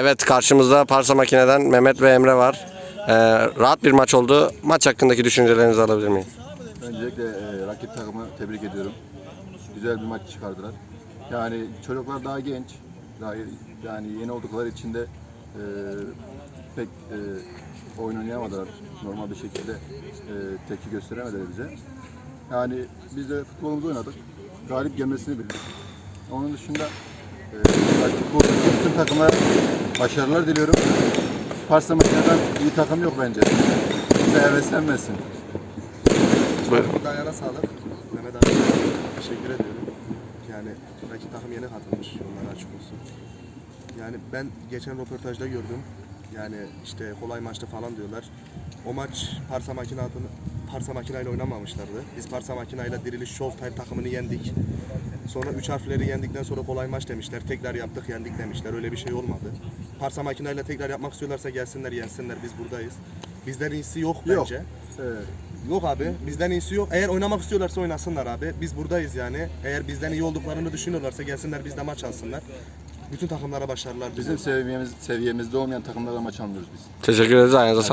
Evet karşımızda Parsa Makine'den Mehmet ve Emre var. Ee, rahat bir maç oldu. Maç hakkındaki düşüncelerinizi alabilir miyim? Öncelikle e, rakip takımı tebrik ediyorum. Güzel bir maç çıkardılar. Yani çocuklar daha genç, daha yani yeni oldukları için de e, pek e, oyun oynayamadılar. Normal bir şekilde e, tepki gösteremediler bize. Yani biz de futbolumuzu oynadık. Galip gelmesini bildik. Onun dışında e, rakip bu bütün takımlara başarılar diliyorum. Parsa makineden iyi takım yok bence. Bize heveslenmesin. Buyurun. Ayağına sağlık. Mehmet abi teşekkür ediyorum. Yani rakip takım yeni katılmış. Onlara açık olsun. Yani ben geçen röportajda gördüm. Yani işte kolay maçtı falan diyorlar. O maç Parsa Makina Parsa Makina ile oynamamışlardı. Biz Parsa Makina ile Diriliş Showtime takımını yendik. Sonra üç harfleri yendikten sonra kolay maç demişler. Tekrar yaptık yendik demişler. Öyle bir şey olmadı. Parsa Makina ile tekrar yapmak istiyorlarsa gelsinler yensinler. Biz buradayız. Bizden iyisi yok Yok. bence. Evet. Yok abi bizden iyisi yok. Eğer oynamak istiyorlarsa oynasınlar abi. Biz buradayız yani. Eğer bizden iyi olduklarını düşünüyorlarsa gelsinler bizde maç alsınlar. Bütün takımlara başarılar Bizim seviyemiz seviyemizde olmayan takımlarla maç almıyoruz biz. Teşekkür ederiz. Ayağınıza sağlık.